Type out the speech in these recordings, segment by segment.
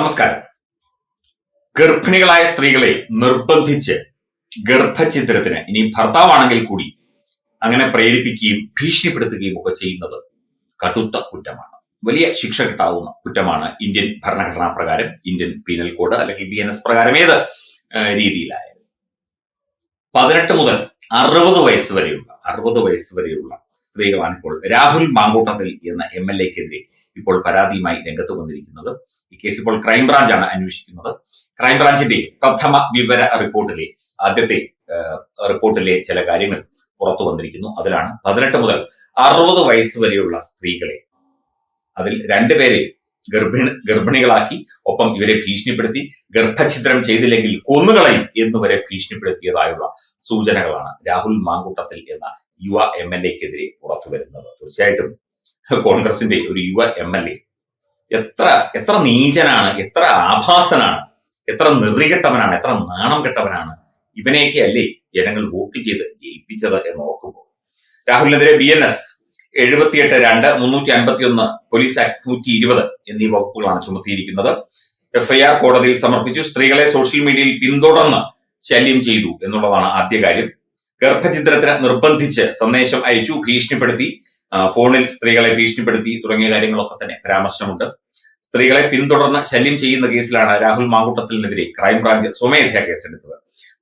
നമസ്കാരം. ഗർഭിണികളായ സ്ത്രീകളെ നിർബന്ധിച്ച് ഗർഭഛിദ്രത്തിന് ഇനി ഭർത്താവാണെങ്കിൽ കൂടി അങ്ങനെ പ്രേരിപ്പിക്കുകയും ഭീഷണിപ്പെടുത്തുകയും ഒക്കെ ചെയ്യുന്നത് കടുത്ത കുറ്റമാണ്. വലിയ ശിക്ഷ കിട്ടാവുന്ന കുറ്റമാണ് ഇന്ത്യൻ ഭരണഘടനാ പ്രകാരം ഇന്ത്യൻ പീനൽ കോഡ് അല്ലെങ്കിൽ ബി എൻ എസ് പ്രകാരം ഏത് രീതിയിലായാലും പതിനെട്ട് മുതൽ അറുപത് വയസ്സ് വരെയുള്ള അറുപത് വയസ്സ് വരെയുള്ള സ്ത്രീകളാണ് ഇപ്പോൾ രാഹുൽ മാങ്കൂട്ടത്തിൽ എന്ന എം എൽ എക്കെതിരെ ഇപ്പോൾ പരാതിയുമായി രംഗത്ത് വന്നിരിക്കുന്നത്. ഈ കേസ് ഇപ്പോൾ ക്രൈംബ്രാഞ്ചാണ് അന്വേഷിക്കുന്നത്. ക്രൈംബ്രാഞ്ചിന്റെ പ്രഥമ വിവര റിപ്പോർട്ടിലെ ആദ്യത്തെ റിപ്പോർട്ടിലെ ചില കാര്യങ്ങൾ പുറത്തു വന്നിരിക്കുന്നു. അതിലാണ് പതിനെട്ട് മുതൽ അറുപത് വയസ്സ് വരെയുള്ള സ്ത്രീകളെ അതിൽ രണ്ടുപേരെ ഗർഭിണി ഗർഭിണികളാക്കി ഒപ്പം ഇവരെ ഭീഷണിപ്പെടുത്തി ഗർഭഛിദ്രം ചെയ്തില്ലെങ്കിൽ കൊന്നുകളയും എന്നുവരെ ഭീഷണിപ്പെടുത്തിയതായുള്ള സൂചനകളാണ് രാഹുൽ മാങ്കൂട്ടത്തിൽ എന്ന യുവ എം എൽ എക്കെതിരെ പുറത്തു വരുന്നത്. തീർച്ചയായിട്ടും കോൺഗ്രസിന്റെ ഒരു യുവ എം എൽ എ. എത്ര എത്ര നീചനാണ് എത്ര ആഭാസനാണ് എത്ര നെറികെട്ടവനാണ് എത്ര നാണം കെട്ടവനാണ് ഇവനെയൊക്കെ അല്ലേ ജനങ്ങൾ വോട്ട് ചെയ്ത് ജയിപ്പിച്ചത് എന്ന് ഓർക്കുമ്പോൾ. രാഹുലിനെതിരെ ബി എൻ എസ് എഴുപത്തിയെട്ട് രണ്ട് മുന്നൂറ്റി അൻപത്തി ഒന്ന് പോലീസ് ആക്ട് നൂറ്റി ഇരുപത് എന്നീ വകുപ്പുകളാണ് ചുമത്തിയിരിക്കുന്നത്. എഫ്ഐആർ കോടതിയിൽ സമർപ്പിച്ചു. സ്ത്രീകളെ സോഷ്യൽ മീഡിയയിൽ പിന്തുടർന്ന് ശല്യം ചെയ്തു എന്നുള്ളതാണ് ആദ്യ കാര്യം. ഗർഭചിത്രത്തിന് നിർബന്ധിച്ച് സന്ദേശം അയച്ചു ഭീഷണിപ്പെടുത്തി. ഫോണിൽ സ്ത്രീകളെ ഭീഷണിപ്പെടുത്തി തുടങ്ങിയ കാര്യങ്ങളൊക്കെ തന്നെ പരാമർശമുണ്ട്. സ്ത്രീകളെ പിന്തുടർന്ന് ശല്യം ചെയ്യുന്ന കേസിലാണ് രാഹുൽ മാങ്കൂട്ടത്തിനെതിരെ ക്രൈംബ്രാഞ്ച് സ്വമേധയാ കേസെടുത്തത്.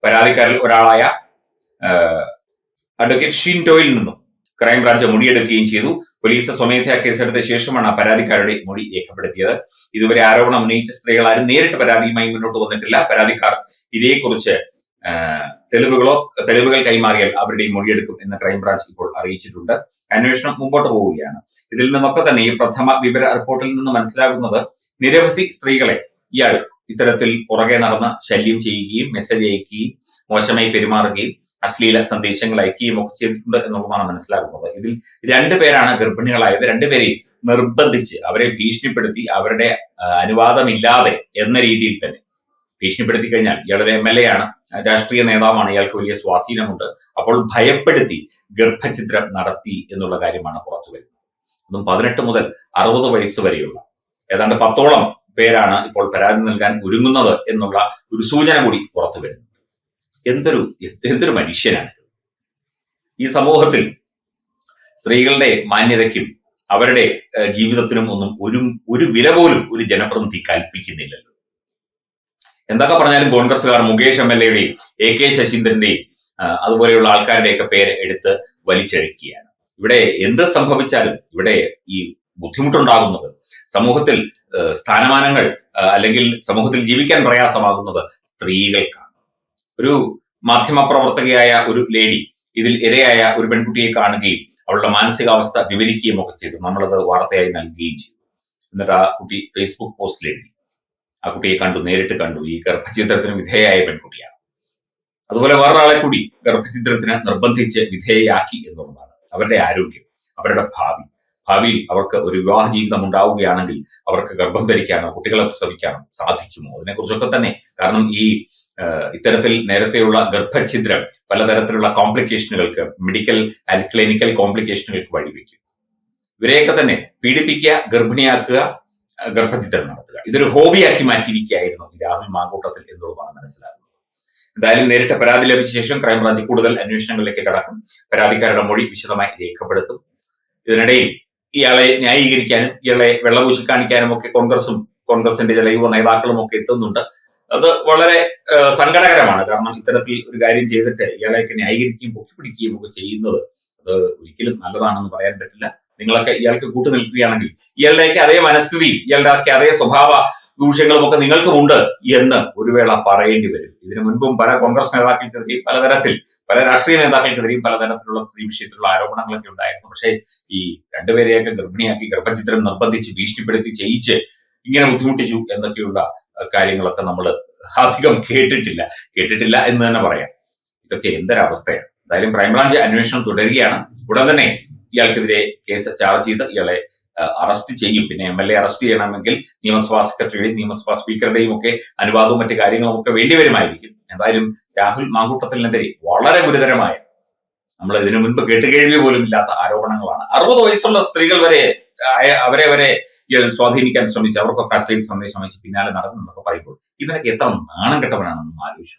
പരാതിക്കാരിൽ ഒരാളായ അഡ്വക്കേറ്റ് ഷിൻഡോയിൽ നിന്നും ക്രൈംബ്രാഞ്ച് മൊഴിയെടുക്കുകയും ചെയ്തു. പോലീസ് സ്വമേധയാ കേസെടുത്ത ശേഷമാണ് പരാതിക്കാരുടെ മൊഴി രേഖപ്പെടുത്തിയത്. ഇതുവരെ ആരോപണം ഉന്നയിച്ച സ്ത്രീകൾ ആരും നേരിട്ട് പരാതിയുമായി മുന്നോട്ട് വന്നിട്ടില്ല. പരാതിക്കാർ ഇതേക്കുറിച്ച് തെളിവുകളോ തെളിവുകൾ കൈമാറിയാൽ അവരുടെ മൊഴിയെടുക്കും എന്ന് ക്രൈംബ്രാഞ്ച് ഇപ്പോൾ അറിയിച്ചിട്ടുണ്ട്. അന്വേഷണം മുമ്പോട്ട് പോവുകയാണ്. ഇതിൽ നിന്നൊക്കെ തന്നെ ഈ പ്രഥമ വിവര റിപ്പോർട്ടിൽ നിന്ന് മനസ്സിലാകുന്നത് നിരവധി സ്ത്രീകളെ ഇയാൾ ഇത്തരത്തിൽ പുറകെ നടന്ന് ശല്യം ചെയ്യുകയും മെസ്സേജ് അയക്കുകയും മോശമായി പെരുമാറുകയും അശ്ലീല സന്ദേശങ്ങൾ അയക്കുകയും ഒക്കെ ചെയ്തിട്ടുണ്ട് എന്നുള്ളതാണ് മനസ്സിലാകുന്നത്. ഇതിൽ രണ്ടുപേരാണ് ഗർഭിണികളായത്. രണ്ടുപേരെയും നിർബന്ധിച്ച് അവരെ ഭീഷണിപ്പെടുത്തി അവരുടെ അനുവാദമില്ലാതെ എന്ന രീതിയിൽ തന്നെ ഭീഷണിപ്പെടുത്തി കഴിഞ്ഞാൽ ഇയാളൊരു എം എൽ എ ആണ് രാഷ്ട്രീയ നേതാവാണ് ഇയാൾക്ക് വലിയ സ്വാധീനമുണ്ട്. അപ്പോൾ ഭയപ്പെടുത്തി ഗർഭചിത്രം നടത്തി എന്നുള്ള കാര്യമാണ് പുറത്തു വരുന്നത്. അതും പതിനെട്ട് മുതൽ അറുപത് വയസ്സ് വരെയുള്ള ഏതാണ്ട് പത്തോളം പേരാണ് ഇപ്പോൾ പരാതി നൽകാൻ ഒരുങ്ങുന്നത് എന്നുള്ള ഒരു സൂചന കൂടി പുറത്തു വരുന്നു. എന്തൊരു എന്തൊരു മനുഷ്യനാണ് ഈ സമൂഹത്തിൽ സ്ത്രീകളുടെ മാന്യതയ്ക്കും അവരുടെ ജീവിതത്തിനും ഒന്നും ഒരു ഒരു വില പോലും ഒരു ജനപ്രതിനിധി കൽപ്പിക്കുന്നില്ലല്ലോ. എന്തൊക്കെ പറഞ്ഞാലും കോൺഗ്രസ്സുകാർ മുകേഷ് എം എൽ എയുടെയും എ കെ ശശീന്ദ്രന്റെയും അതുപോലെയുള്ള ആൾക്കാരുടെയൊക്കെ പേര് എടുത്ത് വലിച്ചഴിക്കുകയാണ് ഇവിടെ എന്ത് സംഭവിച്ചാലും ഇവിടെ ഈ ബുദ്ധിമുട്ടുണ്ടാകുന്നത് സമൂഹത്തിൽ സ്ഥാനമാനങ്ങൾ അല്ലെങ്കിൽ സമൂഹത്തിൽ ജീവിക്കാൻ പ്രയാസമാകുന്നത് സ്ത്രീകൾക്കാണ്. ഒരു മാധ്യമപ്രവർത്തകയായ ഒരു ലേഡി ഇതിൽ ഇരയായ ഒരു പെൺകുട്ടിയെ കാണുകയും അവളുടെ മാനസികാവസ്ഥ വിവരിക്കുകയും ഒക്കെ ചെയ്തു. നമ്മളത് വാർത്തയായി നൽകുകയും ചെയ്തു. എന്നിട്ട് ആ കുട്ടി ഫേസ്ബുക്ക് പോസ്റ്റിൽ എഴുതി. ആ കുട്ടിയെ കണ്ടു നേരിട്ട് കണ്ടു. ഈ ഗർഭചിത്രത്തിന് വിധേയയായ പെൺകുട്ടിയാണ്. അതുപോലെ വേറൊരാളെ കൂടി ഗർഭചിത്രത്തിന് നിർബന്ധിച്ച് വിധേയയാക്കി എന്നുള്ളതാണ് അവരുടെ ആരോഗ്യം അവരുടെ ഭാവി. ഭാവിയിൽ അവർക്ക് ഒരു വിവാഹ ജീവിതം ഉണ്ടാവുകയാണെങ്കിൽ അവർക്ക് ഗർഭം ധരിക്കാനോ കുട്ടികളെ പ്രസവിക്കാനോ സാധിക്കുമോ? അതിനെക്കുറിച്ചൊക്കെ തന്നെ. കാരണം ഈ ഇത്തരത്തിൽ നേരത്തെയുള്ള ഗർഭഛിദ്രം പലതരത്തിലുള്ള കോംപ്ലിക്കേഷനുകൾക്ക് മെഡിക്കൽ ആൻഡ് ക്ലിനിക്കൽ കോംപ്ലിക്കേഷനുകൾക്ക് വഴിവെക്കും. ഇവരെയൊക്കെ തന്നെ പീഡിപ്പിക്കുക ഗർഭിണിയാക്കുക ഗർഭചിത്രം നടത്തുക. ഇതൊരു ഹോബിയാക്കി മാറ്റിയിരിക്കുകയായിരുന്നു രാഹുൽ മാങ്കൂട്ടത്തിൽ എന്നുള്ളതാണ് മനസ്സിലാകുന്നത്. എന്തായാലും നേരിട്ട് പരാതി ലഭിച്ച ശേഷം ക്രൈംബ്രാഞ്ച് കൂടുതൽ അന്വേഷണങ്ങളിലേക്ക് കടക്കും. പരാതിക്കാരുടെ മൊഴി വിശദമായി രേഖപ്പെടുത്തും. ഇതിനിടയിൽ ഇയാളെ ന്യായീകരിക്കാനും ഇയാളെ വെള്ളപൂശി കാണിക്കാനും ഒക്കെ കോൺഗ്രസും കോൺഗ്രസിന്റെ ചില യുവ നേതാക്കളും ഒക്കെ എത്തുന്നുണ്ട്. അത് വളരെ സങ്കടകരമാണ്. കാരണം ഇത്തരത്തിൽ ഒരു കാര്യം ചെയ്തിട്ട് ഇയാളെയൊക്കെ ന്യായീകരിക്കുകയും പൊക്കിപ്പിടിക്കുകയും ഒക്കെ ചെയ്യുന്നത് അത് ഒരിക്കലും നല്ലതാണെന്ന് പറയാൻ പറ്റില്ല. നിങ്ങളൊക്കെ ഇയാൾക്ക് കൂട്ടു നിൽക്കുകയാണെങ്കിൽ ഇയാളുടെയൊക്കെ അതേ മനസ്ഥിതി ഇയാളുടെ അതേ സ്വഭാവ ദൂഷ്യങ്ങളും ഒക്കെ നിങ്ങൾക്കുമുണ്ട് എന്ന് ഒരു വേള പറയേണ്ടി വരും. ഇതിനു മുൻപും പല കോൺഗ്രസ് നേതാക്കൾക്കെതിരെയും പലതരത്തിൽ പല രാഷ്ട്രീയ നേതാക്കൾക്കെതിരെയും പലതരത്തിലുള്ള സ്ത്രീ വിഷയത്തിലുള്ള ആരോപണങ്ങളൊക്കെ ഉണ്ടായിരുന്നു. പക്ഷേ ഈ രണ്ടുപേരെയൊക്കെ ഗർഭിണിയാക്കി ഗർഭചിത്രം നിർബന്ധിച്ച് ഭീഷണിപ്പെടുത്തി ചെയ്യിച്ച് ഇങ്ങനെ ബുദ്ധിമുട്ടിച്ചു എന്നൊക്കെയുള്ള കാര്യങ്ങളൊക്കെ നമ്മൾ അധികം കേട്ടിട്ടില്ല. കേട്ടിട്ടില്ല എന്ന് തന്നെ പറയാം. ഇതൊക്കെ എന്തൊരവസ്ഥയാണ്? എന്തായാലും ക്രൈംബ്രാഞ്ച് അന്വേഷണം തുടരുകയാണ്. ഉടൻ തന്നെ ഇയാൾക്കെതിരെ കേസ് ചാർജ് ചെയ്ത് ഇയാളെ അറസ്റ്റ് ചെയ്യും. പിന്നെ എം എൽ എ അറസ്റ്റ് ചെയ്യണമെങ്കിൽ നിയമസഭാ സെക്രട്ടറിയുടെയും നിയമസഭാ സ്പീക്കറുടെയും ഒക്കെ അനുവാദവും മറ്റു കാര്യങ്ങളും ഒക്കെ വേണ്ടിവരുമായിരിക്കും എന്തായാലും രാഹുൽ മാങ്കൂട്ടത്തിനെതിരെ വളരെ ഗുരുതരമായ നമ്മൾ ഇതിനു മുൻപ് കേട്ടുകേഴ്വി പോലും ഇല്ലാത്ത ആരോപണങ്ങളാണ്. അറുപത് വയസ്സുള്ള സ്ത്രീകൾ വരെ അവരെ ഈ സ്വാധീനിക്കാൻ ശ്രമിച്ചു അവർക്കൊക്കെ അശ്ലീല സന്ദേശം അയച്ച് പിന്നാലെ നടന്നു എന്നൊക്കെ പറയുമ്പോൾ ഇവനൊക്കെ എത്ര നാണം കെട്ടവനാണെന്ന് ആലോചിച്ചു